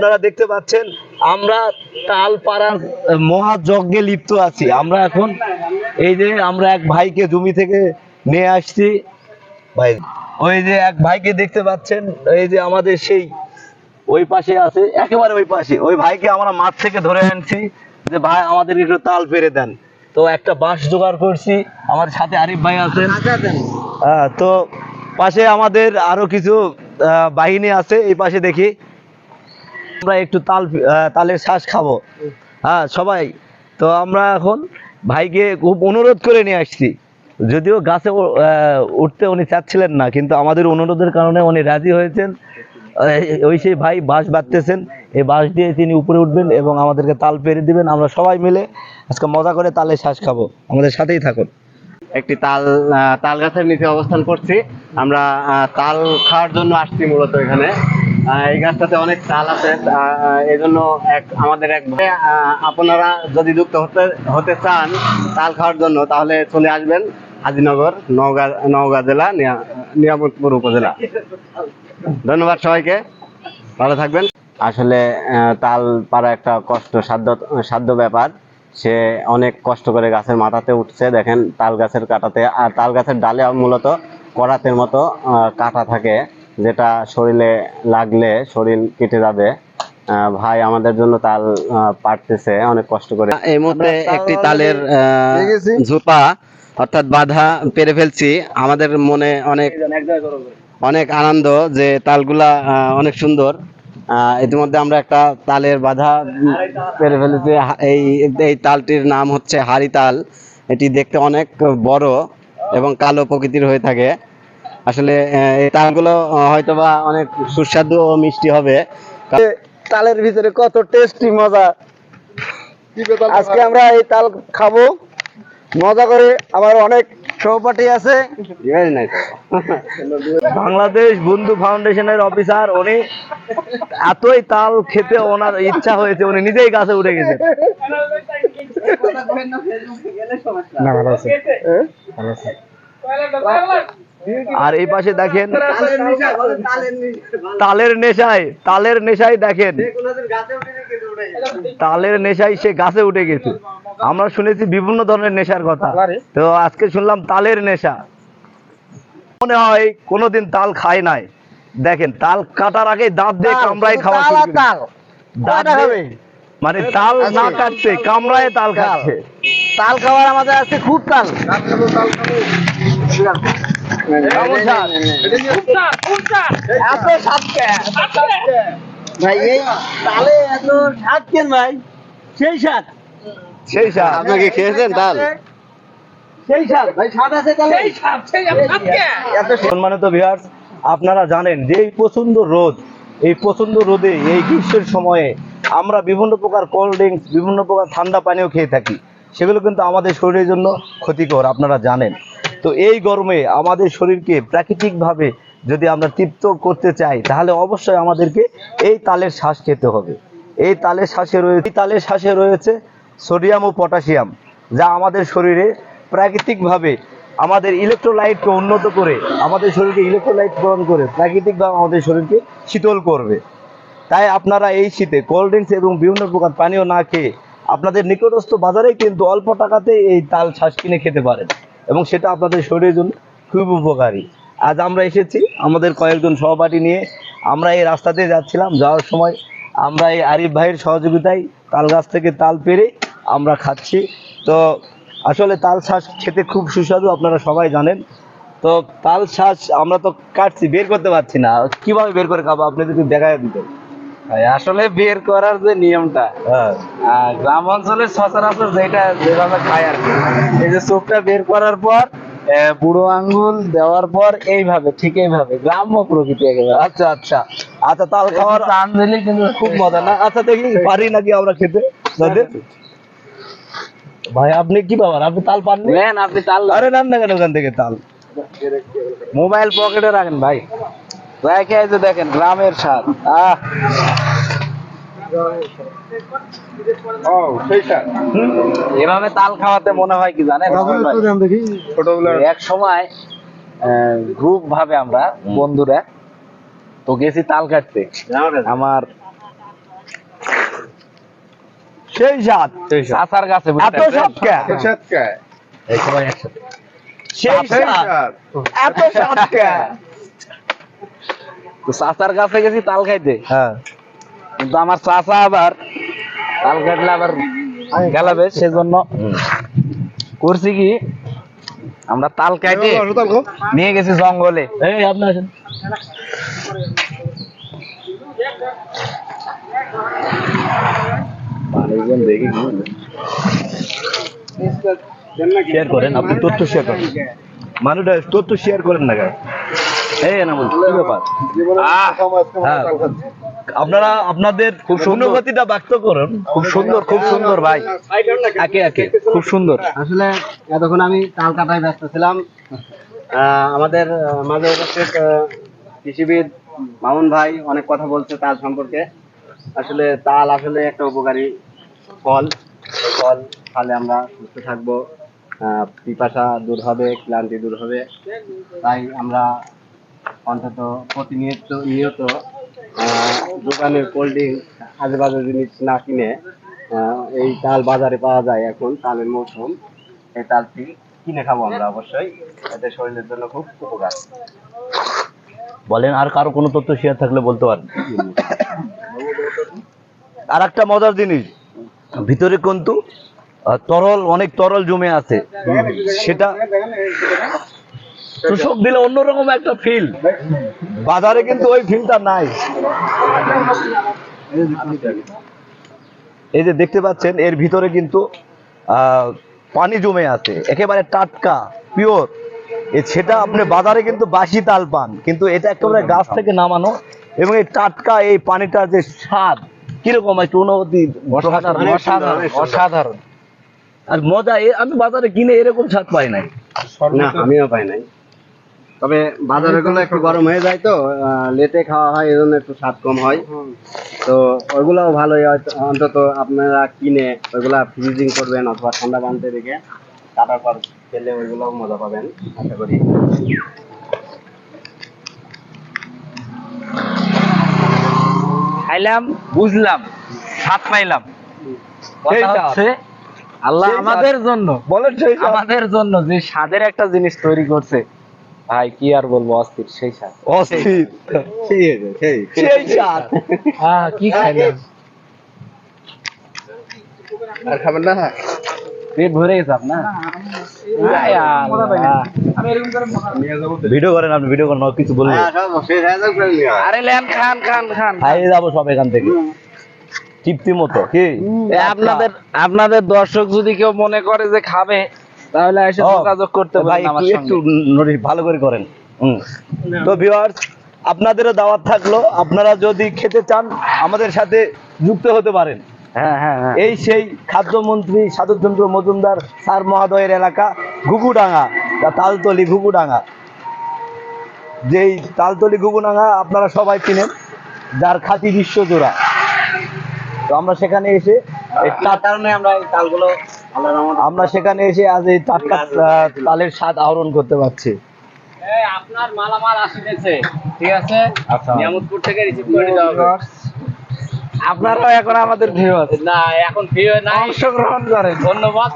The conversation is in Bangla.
আপনারা দেখতে পাচ্ছেন, আমরা তাল পাড়ার মহাযজ্ঞে লিপ্ত আছি। আমরা এখন এই যে আমরা এক ভাইকে জমি থেকে নিয়ে আসছি। ভাই, ওই যে এক ভাইকে দেখতে পাচ্ছেন, এই যে আমাদের সেই ওই পাশে আছে, একেবারে ওই পাশে। ওই ভাইকে আমরা মাঠ থেকে ধরে আনছি যে, ভাই, আমাদের একটু তাল পেরে দেন। তো একটা বাঁশ জোগাড় করছি। আমার সাথে আরিফ ভাই আছেন। তো পাশে আমাদের আরও কিছু বাহিনী আছে। এই পাশে দেখি। আমরা একটু তাল তালের শ্বাস খাব। হ্যাঁ সবাই। তো আমরা এখন ভাইকে খুব অনুরোধ করে নিয়ে আসছি। যদিও গাছে উঠতে উনি চাচ্ছিলেন না, কিন্তু আমাদের অনুরোধের কারণে উনি রাজি হয়েছেন। ওই সেই ভাই বাঁশ বাঁধতেছেন। এই বাঁশ দিয়ে তিনি উপরে উঠবেন এবং আমাদেরকে তাল পেরে দিবেন। আমরা সবাই মিলে আজকে মজা করে তালের শ্বাস খাব। আমাদের সাথেই থাকুন। একটি তাল তাল গাছের নিচে অবস্থান করছি। আমরা তাল খাওয়ার জন্য আসছি মূলত এখানে। এই গাছটাতে অনেক তাল আছে। এই জন্য এক, আমাদের এক আপনারা যদি যুক্ত হতে হতে চান তাল খাওয়ার জন্য, তাহলে চলে আসবেন হাজিনগর, নওগাঁ নওগাঁ জেলা, নিয়া- নিয়ামতপুর উপজেলা। ধন্যবাদ সবাইকে। ভালো থাকবেন। আসলে তাল পাড়া একটা কষ্ট, সাধ্য সাধ্য ব্যাপার। সে অনেক কষ্ট করে গাছের মাথাতে উঠছে, দেখেন, তাল গাছের কাটাতে, আর তাল গাছের ডালে মূলত করাতের মতো কাটা থাকে। যেটা শরীরে লাগলে শরীর কেটে যাবে। আহ, ভাই আমাদের জন্য তাল আহ, পাড়তেছে অনেক কষ্ট করে। এই মুহূর্তে একটি তালের ঝোপা অর্থাৎ বাধা পেরে ফেলছি। আমাদের মনে অনেক অনেক আনন্দ যে তালগুলা অনেক সুন্দর। আহ, ইতিমধ্যে আমরা একটা তালের বাধা পেরে ফেলেছি। এই এই তালটির নাম হচ্ছে হাড়ি তাল। এটি দেখতে অনেক বড় এবং কালো প্রকৃতির হয়ে থাকে। আসলে এই তালগুলো আহ, হয়তোবা অনেক সুস্বাদু ও মিষ্টি হবে। তালের ভিতরে কত টেস্টি মজা। আজকে আমরা এই তাল খাব। মজা করে আমার অনেক সহপাঠী আছে। বাংলাদেশ বন্ধু ফাউন্ডেশনের অফিসার উনি এতই তাল খেতে ওনার ইচ্ছা হয়েছে উনি নিজেই গাছে উঠে গেছে। আর এই পাশে দেখেন তালের নেশায় তালের নেশায় দেখেন। তালের নেশায় সে গাছে উঠে গেছে। আমরা শুনেছি বিভিন্ন ধরনের নেশার কথা। তো আজকে শুনলাম তালের নেশা। মনে হয় কোনোদিন তাল খায় নাই। দেখেন তাল কাটার আগে দাঁত দিয়ে কামড়ায় খাওয়া দাঁত মানে তাল না কাটছে কামড়ায় তাল খাচ্ছে। তাল খাওয়ার আমাদের আছে খুব তাল? আপনারা জানেন যে এই প্রচণ্ড রোদ, এই প্রচণ্ড রোদে, এই গ্রীষ্মের সময়ে আমরা বিভিন্ন প্রকার কোল্ড ড্রিঙ্কস বিভিন্ন প্রকার ঠান্ডা পানীয় খেয়ে থাকি। সেগুলো কিন্তু আমাদের শরীরের জন্য ক্ষতিকর, আপনারা জানেন। তো এই গরমে আমাদের শরীরকে প্রাকৃতিকভাবে যদি আমরা তৃপ্ত করতে চাই, তাহলে অবশ্যই আমাদেরকে এই তালের শ্বাস খেতে হবে। এই তালের শ্বাসে রয়েছে এই তালের শ্বাসে রয়েছে সোডিয়াম ও পটাশিয়াম, যা আমাদের শরীরে প্রাকৃতিকভাবে আমাদের ইলেকট্রোলাইটকে উন্নত করে, আমাদের শরীরকে ইলেকট্রোলাইট প্রদান করে প্রাকৃতিকভাবে আমাদের শরীরকে শীতল করবে। তাই আপনারা এই শীতে কোল্ড ড্রিঙ্কস এবং বিভিন্ন প্রকার পানীয় না খেয়ে আপনাদের নিকটস্থ বাজারে কিন্তু অল্প টাকাতে এই তাল শ্বাস কিনে খেতে পারেন। এবং সেটা আপনাদের শরীরের জন্য খুব উপকারী। আজ আমরা এসেছি আমাদের কয়েকজন সহপাঠী নিয়ে। আমরা এই রাস্তা দিয়ে যাচ্ছিলাম, যাওয়ার সময় আমরা এই আরিফ ভাইয়ের সহযোগিতায় তাল গাছ থেকে তাল পেরে আমরা খাচ্ছি। তো আসলে তাল শ্বাস খেতে খুব সুস্বাদু, আপনারা সবাই জানেন। তো তাল শ্বাস আমরা তো কাটছি, বের করতে পারছি না। কীভাবে বের করে খাব? আপনি যদি দেখা দিতেন। আসলে বের করার যে নিয়মটা হ্যাঁ। গ্রাম অঞ্চলের সচরাচর যেটা যেভাবে খায় আর কি। এই যে চোখটা বের করার পর বুড়ো আঙ্গুল দেওয়ার পর এইভাবে ঠিক এইভাবে গ্রাম্য প্রকৃতি একেবারে। আচ্ছা আচ্ছা। আচ্ছা তাল খাওয়ার টান দিলে কিন্তু খুব মজা না? আচ্ছা দেখি পারি নাকি আমরা খেতে? ভাই আপনি কি বাবার আপনি তাল পাননি? নেন আপনি তাল আরে নাম না কেন ওখান থেকে তাল? মোবাইল পকেটে রাখেন ভাই। রেখে এই যে দেখেন গ্রামের স্বাদ আহ। এভাবে তাল খাওয়াতে মনে হয় কি জানেন? এক সময় গ্রুপ ভাবে আমরা বন্ধুরা তো গেছি তাল কাটতে। আমার সেই এত কে এই সবাই একসাথে। সেই স্বাদ এত তো চাচার কাছে গেছি তাল খাইতে। হ্যাঁ। কিন্তু আমার চাচা আবার তাল কাটলে আবার গেলাবে সেজন্য করছি কি আমরা তাল কাটে নিয়ে গেছি জঙ্গলে। এই আপনি আসেন। শেয়ার করেন আপনি তথ্য শেয়ার করেন। মানুষটা তথ্য শেয়ার করেন না কেন? এই না বল কি ব্যাপার? হ্যাঁ। আপনারা আপনাদের খুব অনুভূতিটা ব্যক্ত করুন। খুব সুন্দর খুব সুন্দর ভাই। একে একে খুব সুন্দর। আসলে এতক্ষণ আমি তাল কাটায় ব্যস্ত ছিলাম। আহ, আমাদের মাঝে উপস্থিত কৃষিবিদ মামুন ভাই অনেক কথা বলছে তাল সম্পর্কে। আসলে তাল আসলে একটা উপকারী ফল। ফল খালে আমরা সুস্থ থাকব। আহ, পিপাসা দূর হবে ক্লান্তি দূর হবে। তাই আমরা অন্তত প্রতিনিয়ত নিয়ত আহ, দোকানের কোল্ড ড্রিঙ্ক আজে বাজে জিনিস না কিনে আহ, এই তাল বাজারে পাওয়া যায় এখন তালের মৌসুম। এই তালটি কিনে খাব আমরা অবশ্যই। এতে শরীরের জন্য খুব উপকার। বলেন আর কারও কোনো তথ্য শেয়ার থাকলে বলতে পারেন। আর একটা মজার জিনিস ভিতরে কিন্তু আহ, তরল অনেক তরল জমে আছে। সেটা চুষক দিলে অন্যরকম একটা ফিল বাজারে কিন্তু ওই ফিলটা নাই। এই যে দেখতে পাচ্ছেন এর ভিতরে কিন্তু পানি জমে আছে। একেবারে টাটকা পিওর সেটা আপনি বাজারে কিন্তু বাসি তাল পান। কিন্তু এটা একেবারে গাছ থেকে নামানো এবং এই টাটকা এই পানিটার যে স্বাদ কীরকম একটু অনুভূতি অসাধারণ আর মজা আমি বাজারে কিনে এরকম স্বাদ পাই নাই। আমিও পাই নাই। তবে বাজারে গুলো একটু গরম হয়ে যায় তো লেটে খাওয়া হয় এই জন্য একটু স্বাদ কম হয়। তো ওইগুলোও ভালোই হয়। অন্তত আপনারা কিনে ওইগুলা ফ্রিজিং করবেন অথবা ঠান্ডা পানিতে রেখে কাটার পর খেলে ওইগুলোও মজা পাবেন আশা করি। খাইলাম বুঝলাম স্বাদ পাইলাম। আল্লাহ আমাদের জন্য বলেন আমাদের জন্য যে স্বাদের একটা জিনিস তৈরি করছে ভাই কি আর বলব অস্থির সেই স্বাদ। অস্থির। সেই সেই। সেই হ্যাঁ কি খাইলাম আর খাবেন না? পেট ভরে গেছে আপনার? ভিডিও করেন আপনি ভিডিও করেন কিছু। আরে লেন খান খান খান। খাইয়ে যাব সব এখান থেকে। তৃপ্তি মতো কি? আপনাদের আপনাদের দর্শক যদি কেউ মনে করে যে খাবে তাহলে এসে যোগাযোগ করতে পারেন আমার সঙ্গে। একটু নোটিস ভালো করে করেন। তো ভিউয়ার্স আপনাদেরও দাওয়াত থাকল। আপনারা যদি খেতে চান আমাদের সাথে যুক্ত হতে পারেন। হ্যাঁ হ্যাঁ হ্যাঁ। এই সেই খাদ্যমন্ত্রী সাধুচন্দ্র মজুমদার স্যার মহাদয়ের এলাকা ঘুঘুডাঙ্গা বা তালতলি ঘুঘুডাঙ্গা। যেই তালতলি ঘুঘুডাঙ্গা আপনারা সবাই চিনেন যার খ্যাতি বিশ্বজোড়া। তো আমরা সেখানে এসে আমরা এই তালগুলো আল্লাহর রহমতে আমরা সেখানে এসে আজ এই টাটকা তালের স্বাদ আহরণ করতে পারছি। আপনার মালামাল আসিতেছে। ঠিক আছে? আচ্ছা। নিয়ামতপুর থেকে রিসিভ করে দিতে হবে। আপনারাও এখন আমাদের ভিউ আছে। না এখন ভিউ নাই। অংশগ্রহণ করেন। ধন্যবাদ।